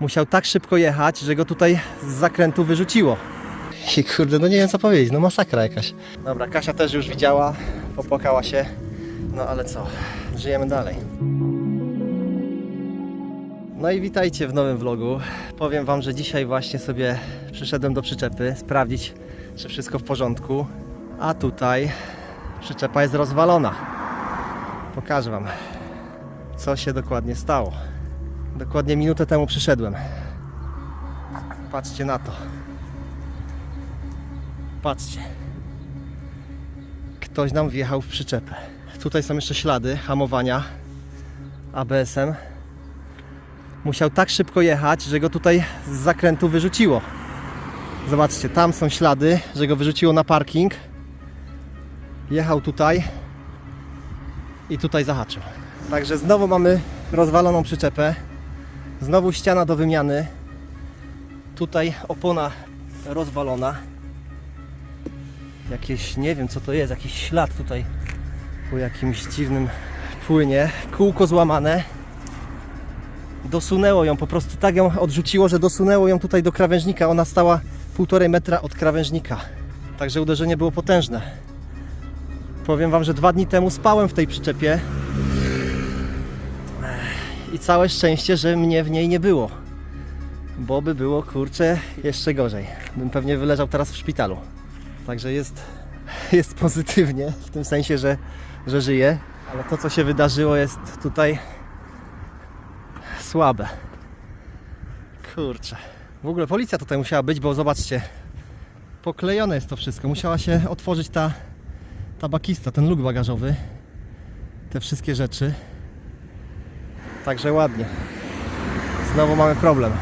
Musiał tak szybko jechać, że go tutaj z zakrętu wyrzuciło. I kurde, no nie wiem co powiedzieć, no masakra jakaś. Dobra, Kasia też już widziała, popłakała się. No ale co, żyjemy dalej. No i witajcie w nowym vlogu. Powiem Wam, że dzisiaj właśnie sobie przyszedłem do przyczepy sprawdzić, czy wszystko w porządku. A tutaj przyczepa jest rozwalona. Pokażę Wam, co się dokładnie stało. Dokładnie minutę temu przyszedłem. Patrzcie na to. Patrzcie. Ktoś nam wjechał w przyczepę. Tutaj są jeszcze ślady hamowania ABS-em. Musiał tak szybko jechać, że go tutaj z zakrętu wyrzuciło. Zobaczcie, tam są ślady, że go wyrzuciło na parking. Jechał tutaj i tutaj zahaczył. Także znowu mamy rozwaloną przyczepę. Znowu ściana do wymiany. Tutaj opona rozwalona. Jakieś, nie wiem co to jest, jakiś ślad tutaj po jakimś dziwnym płynie. Kółko złamane. Dosunęło ją, po prostu tak ją odrzuciło, że dosunęło ją tutaj do krawężnika. Ona stała półtorej metra od krawężnika. Także uderzenie było potężne. Powiem Wam, że dwa dni temu spałem w tej przyczepie i całe szczęście, że mnie w niej nie było. Bo by było kurczę jeszcze gorzej. Bym pewnie wyleżał teraz w szpitalu. Także jest, jest pozytywnie, w tym sensie, że, że żyję. Ale to, co się wydarzyło, jest tutaj słabe. Kurczę. W ogóle policja tutaj musiała być, bo zobaczcie, poklejone jest to wszystko. Musiała się otworzyć ta, ta bakista, ten luk bagażowy. Te wszystkie rzeczy. Także ładnie. Znowu mamy problem.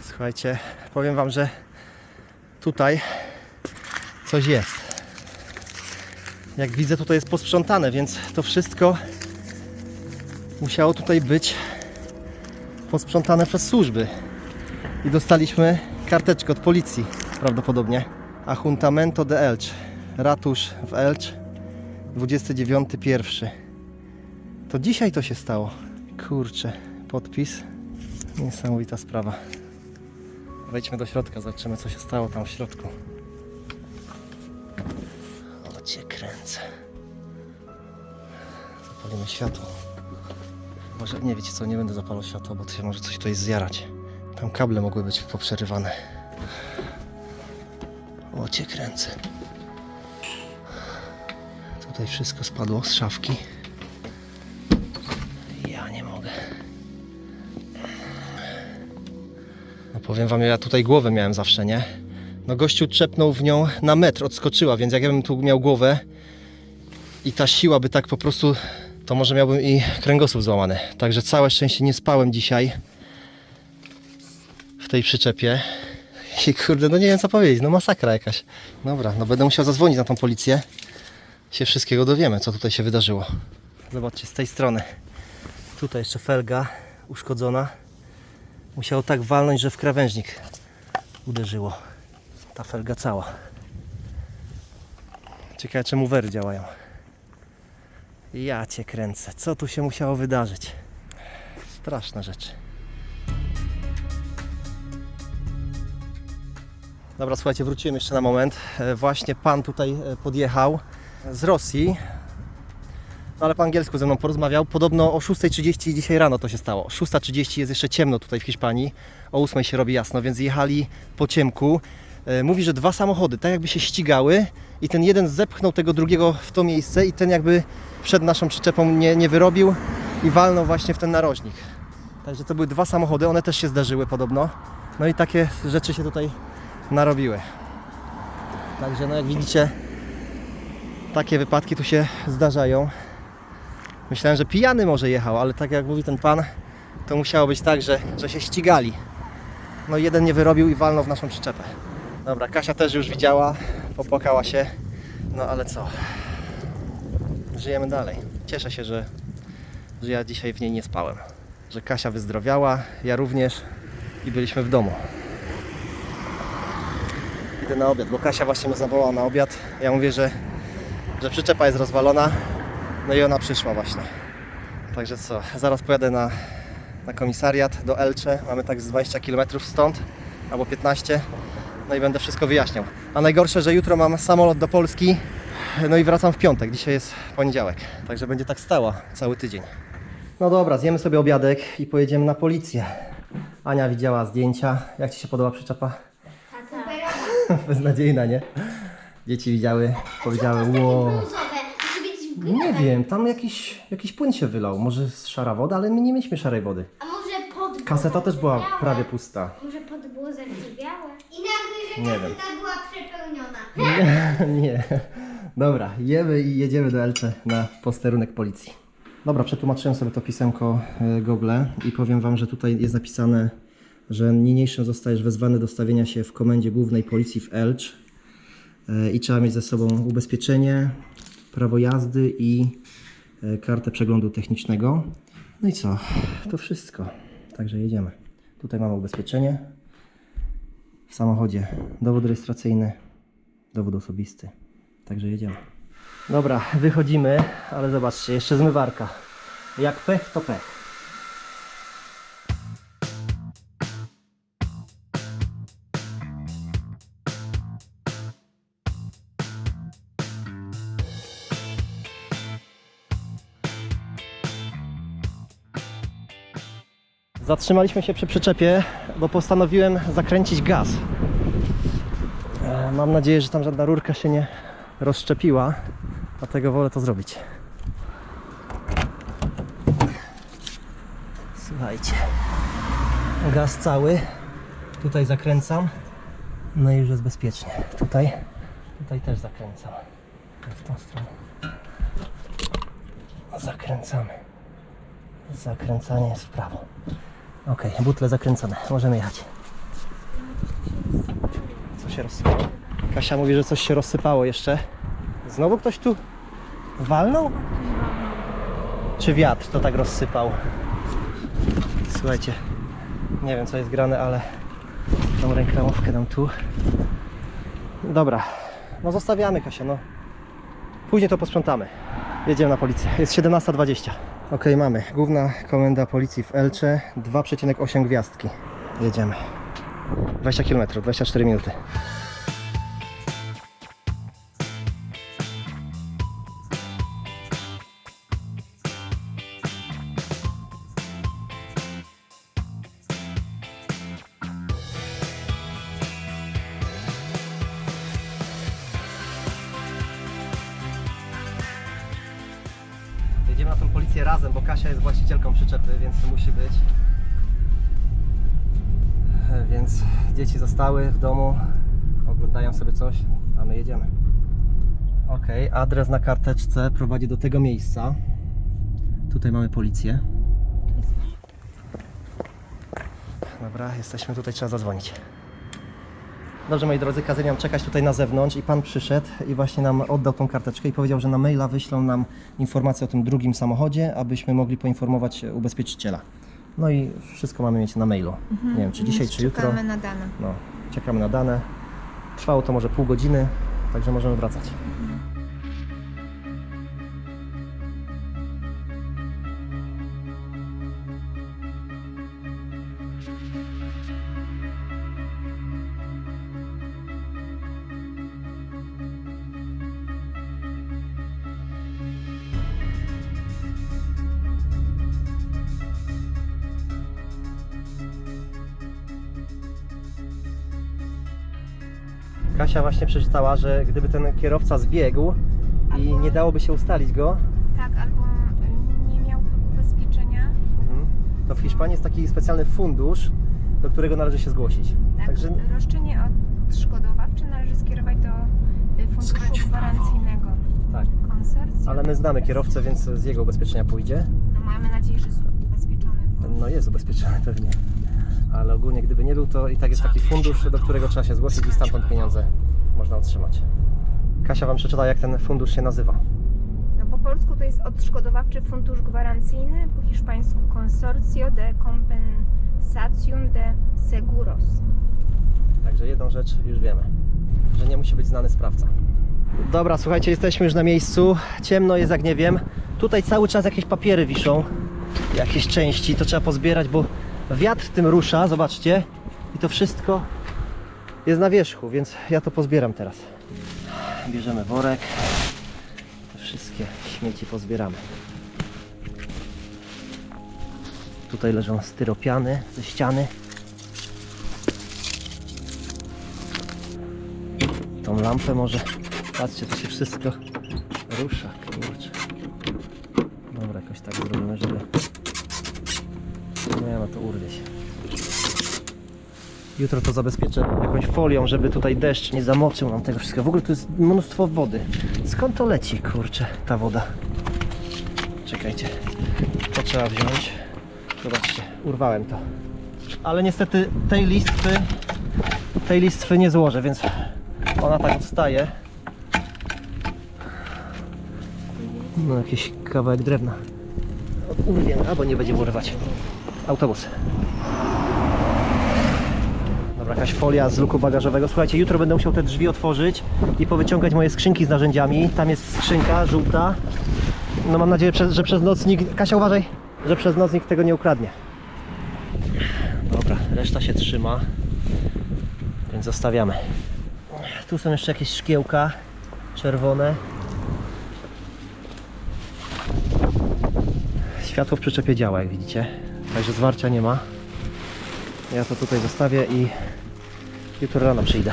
Słuchajcie, powiem Wam, że tutaj coś jest. Jak widzę, tutaj jest posprzątane, więc to wszystko musiało tutaj być posprzątane przez służby. I dostaliśmy karteczkę od policji, prawdopodobnie. Ajuntamento de Elche. Ratusz w Elche. 29.1. To dzisiaj to się stało. Kurczę, podpis. Niesamowita sprawa. Wejdźmy do środka, zobaczymy co się stało tam w środku. O cię kręcę. Zapalimy światło. Może nie wiecie co, nie będę zapalał światła, bo to się może coś tutaj zjarać. Tam kable mogły być poprzerywane. O cię kręcę. Tutaj wszystko spadło z szafki. Powiem wam, ja tutaj głowę miałem zawsze, nie? No gościu trzepnął w nią na metr, odskoczyła, więc jak ja bym tu miał głowę i ta siła by tak po prostu, to może miałbym i kręgosłup złamany. Także całe szczęście nie spałem dzisiaj w tej przyczepie. I kurde, no nie wiem co powiedzieć, no masakra jakaś. Dobra, no będę musiał zadzwonić na tą policję. Się wszystkiego dowiemy, co tutaj się wydarzyło. Zobaczcie, z tej strony. Tutaj jeszcze felga uszkodzona. Musiało tak walnąć, że w krawężnik uderzyło. Ta felga cała. Ciekawe, czemu wery działają. Ja cię kręcę. Co tu się musiało wydarzyć? Straszne rzeczy. Dobra, słuchajcie, wróciłem jeszcze na moment. E, Właśnie pan tutaj e, podjechał z Rosji. No ale po angielsku ze mną porozmawiał. Podobno o 6.30 dzisiaj rano to się stało. 6.30 jest jeszcze ciemno tutaj w Hiszpanii. O 8.00 się robi jasno, więc jechali po ciemku. E, Mówi, że dwa samochody tak jakby się ścigały i ten jeden zepchnął tego drugiego w to miejsce i ten jakby przed naszą przyczepą nie, nie wyrobił i walnął właśnie w ten narożnik. Także to były dwa samochody, one też się zdarzyły podobno. No i takie rzeczy się tutaj narobiły. Także no jak widzicie, takie wypadki tu się zdarzają. Myślałem, że pijany może jechał, ale tak jak mówi ten pan, to musiało być tak, że, że się ścigali. No jeden nie wyrobił i walnął w naszą przyczepę. Dobra, Kasia też już widziała, popłakała się. No ale co? Żyjemy dalej. Cieszę się, że, że ja dzisiaj w niej nie spałem. Że Kasia wyzdrowiała, ja również i byliśmy w domu. Idę na obiad, bo Kasia właśnie mnie zawołała na obiad. Ja mówię, że, że przyczepa jest rozwalona. No i ona przyszła właśnie. Także co, zaraz pojadę na, na komisariat do Elcze. Mamy tak z 20 km stąd, albo 15. No i będę wszystko wyjaśniał. A najgorsze, że jutro mam samolot do Polski, no i wracam w piątek. Dzisiaj jest poniedziałek, także będzie tak stała cały tydzień. No dobra, zjemy sobie obiadek i pojedziemy na policję. Ania widziała zdjęcia. Jak Ci się podoba przyczepa? Beznadziejna, nie? Dzieci widziały, powiedziały, wow. Nie wiem, tam jakiś, jakiś płyn się wylał. Może z szara woda, ale my nie mieliśmy szarej wody. A może pod Kaseta też była prawie pusta. Może pod było zardzewiałe? I nagle, że Nie wiem. kaseta była przepełniona. Nie, nie. Dobra, jemy i jedziemy do Elcze na posterunek policji. Dobra, przetłumaczyłem sobie to pisemko e, Google i powiem Wam, że tutaj jest napisane, że niniejszym zostajesz wezwany do stawienia się w komendzie głównej policji w Elcz e, i trzeba mieć ze sobą ubezpieczenie, prawo jazdy i e, kartę przeglądu technicznego. No i co? To wszystko. Także jedziemy. Tutaj mamy ubezpieczenie. W samochodzie dowód rejestracyjny, dowód osobisty. Także jedziemy. Dobra, wychodzimy, ale zobaczcie, jeszcze zmywarka. Jak pech, to pech. Zatrzymaliśmy się przy przyczepie, bo postanowiłem zakręcić gaz. E, Mam nadzieję, że tam żadna rurka się nie rozszczepiła, dlatego wolę to zrobić. Słuchajcie, gaz cały, tutaj zakręcam, no i już jest bezpiecznie. Tutaj, tutaj też zakręcam. W tą stronę. Zakręcamy. Zakręcanie jest w prawo. Ok, butle zakręcone, możemy jechać. Co się rozsypało? Kasia mówi, że coś się rozsypało jeszcze. Znowu ktoś tu walnął? Czy wiatr to tak rozsypał? Słuchajcie, nie wiem co jest grane, ale tą rękawówkę dam tu. Dobra, no zostawiamy Kasia, no. Później to posprzątamy. Jedziemy na policję. Jest 17.20. Ok, mamy. Główna komenda policji w Elcze. 2,8 gwiazdki. Jedziemy. 20 km, 24 minuty. Jedziemy na tą policję razem, bo Kasia jest właścicielką przyczepy, więc to musi być. Więc dzieci zostały w domu, oglądają sobie coś, a my jedziemy. Ok, adres na karteczce prowadzi do tego miejsca. Tutaj mamy policję. Dobra, jesteśmy tutaj, trzeba zadzwonić. Dobrze, moi drodzy, kazali czekać tutaj na zewnątrz i pan przyszedł i właśnie nam oddał tą karteczkę i powiedział, że na maila wyślą nam informację o tym drugim samochodzie, abyśmy mogli poinformować ubezpieczyciela. No i wszystko mamy mieć na mailu. Nie wiem, czy dzisiaj, Więc czy jutro. Czekamy na dane. No, czekamy na dane. Trwało to może pół godziny, także możemy wracać. Kasia właśnie przeczytała, że gdyby ten kierowca zbiegł i Albo- nie dałoby się ustalić go, Tak, albo y, nie miał ubezpieczenia. mhm, to w Hiszpanii jest taki specjalny fundusz, do którego należy się zgłosić. Tak, Także roszczenie odszkodowawcze należy skierować do y, funduszu gwarancyjnego tak, konsorcjum. ale my znamy kierowcę, więc z jego ubezpieczenia pójdzie. No, mamy nadzieję, że jest ubezpieczony. No jest ubezpieczony pewnie. Ale ogólnie gdyby nie był, to i tak jest taki fundusz, do którego trzeba się zgłosić i stamtąd pieniądze można otrzymać. Kasia Wam przeczyta, jak ten fundusz się nazywa. No po polsku to jest odszkodowawczy fundusz gwarancyjny, po hiszpańsku Consorcio de Compensación de Seguros. Także jedną rzecz już wiemy, że nie musi być znany sprawca. Dobra, słuchajcie, jesteśmy już na miejscu. Ciemno jest jak nie wiem. Tutaj cały czas jakieś papiery wiszą. jakieś części, to trzeba pozbierać, bo wiatr tym rusza, zobaczcie. I to wszystko jest na wierzchu, więc ja to pozbieram teraz. Bierzemy worek. Te wszystkie śmieci pozbieramy. Tutaj leżą styropiany ze ściany. Tą lampę może. Patrzcie, to się wszystko rusza. Kurczę. Dobra, jakoś tak zrobimy, żeby... Nie no, to urwie się. Jutro to zabezpieczę jakąś folią, żeby tutaj deszcz nie zamoczył nam tego wszystkiego. W ogóle tu jest mnóstwo wody. Skąd to leci, kurczę, ta woda? Czekajcie. To trzeba wziąć. Zobaczcie, urwałem to. Ale niestety tej listwy tej listwy nie złożę, więc ona tak odstaje. No jakiś kawałek drewna. Urwiemy, albo nie będzie urwać. Autobus. Jakaś folia z luku bagażowego. Słuchajcie, jutro będę musiał te drzwi otworzyć i powyciągać moje skrzynki z narzędziami. Tam jest skrzynka żółta. No mam nadzieję, że przez noc nikt... Kasia, uważaj, że przez noc nikt tego nie ukradnie. Dobra, reszta się trzyma. Więc zostawiamy. Tu są jeszcze jakieś szkiełka czerwone. Światło w przyczepie działa, jak widzicie. Także zwarcia nie ma. Ja to tutaj zostawię i jutro rano przyjdę.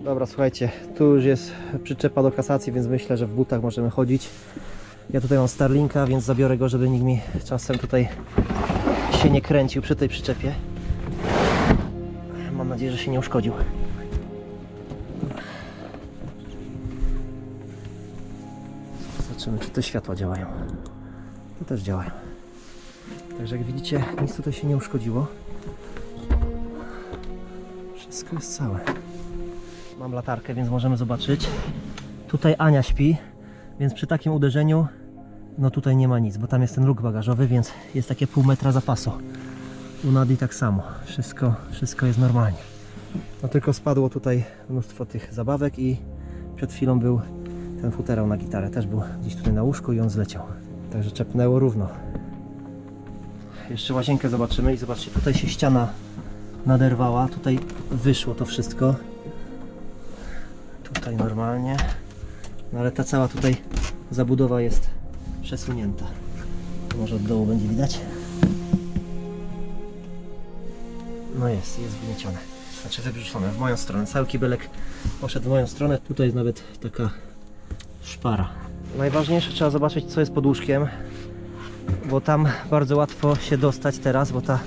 Dobra, słuchajcie, tu już jest przyczepa do kasacji, więc myślę, że w butach możemy chodzić. Ja tutaj mam Starlinka, więc zabiorę go, żeby nikt mi czasem tutaj się nie kręcił przy tej przyczepie. Mam nadzieję, że się nie uszkodził. Zobaczymy, czy te światła działają. To też działają. Także jak widzicie, nic tutaj się nie uszkodziło. Wszystko jest całe. Mam latarkę, więc możemy zobaczyć. Tutaj Ania śpi, więc przy takim uderzeniu no tutaj nie ma nic, bo tam jest ten luk bagażowy, więc jest takie pół metra zapasu. U Nadi tak samo. Wszystko, wszystko jest normalnie. No tylko spadło tutaj mnóstwo tych zabawek i przed chwilą był ten futerał na gitarę. Też był gdzieś tutaj na łóżku i on zleciał. Także czepnęło równo. Jeszcze łazienkę zobaczymy i zobaczcie, tutaj się ściana naderwała. Tutaj wyszło to wszystko. Tutaj normalnie. No ale ta cała tutaj zabudowa jest przesunięta. Może od dołu będzie widać. No jest, jest wgniecione. Znaczy wybrzeszone w moją stronę. Cały kibelek poszedł w moją stronę. Tutaj jest nawet taka szpara. Najważniejsze trzeba zobaczyć co jest pod łóżkiem, bo tam bardzo łatwo się dostać teraz, bo ta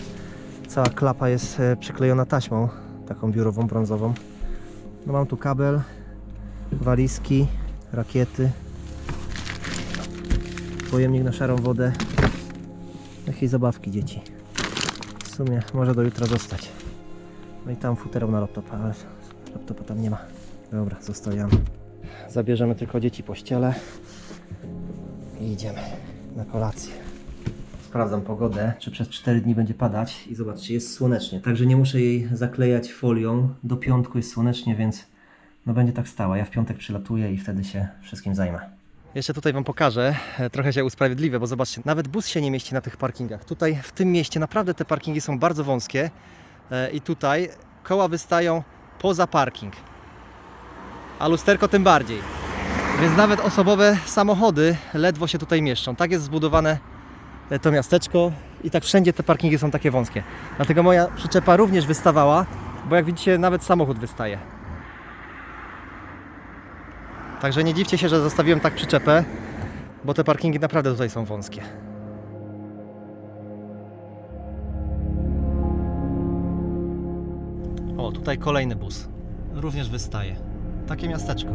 cała klapa jest e, przyklejona taśmą, taką biurową, brązową. No mam tu kabel, walizki, rakiety, pojemnik na szarą wodę, jakieś zabawki dzieci. W sumie może do jutra zostać. No i tam futerał na laptopa, ale laptopa tam nie ma. Dobra, zostawiamy. Zabierzemy tylko dzieci po ściele i idziemy na kolację. Sprawdzam pogodę, czy przez 4 dni będzie padać i zobaczcie, jest słonecznie, także nie muszę jej zaklejać folią. Do piątku jest słonecznie, więc no będzie tak stała. Ja w piątek przylatuję i wtedy się wszystkim zajmę. Jeszcze tutaj Wam pokażę, e, trochę się usprawiedliwię, bo zobaczcie, nawet bus się nie mieści na tych parkingach. Tutaj w tym mieście naprawdę te parkingi są bardzo wąskie e, i tutaj koła wystają poza parking, a lusterko tym bardziej. Więc nawet osobowe samochody ledwo się tutaj mieszczą. Tak jest zbudowane to miasteczko i tak wszędzie te parkingi są takie wąskie. Dlatego moja przyczepa również wystawała, bo jak widzicie nawet samochód wystaje. Także nie dziwcie się, że zostawiłem tak przyczepę, bo te parkingi naprawdę tutaj są wąskie. O, tutaj kolejny bus. Również wystaje. Takie miasteczko.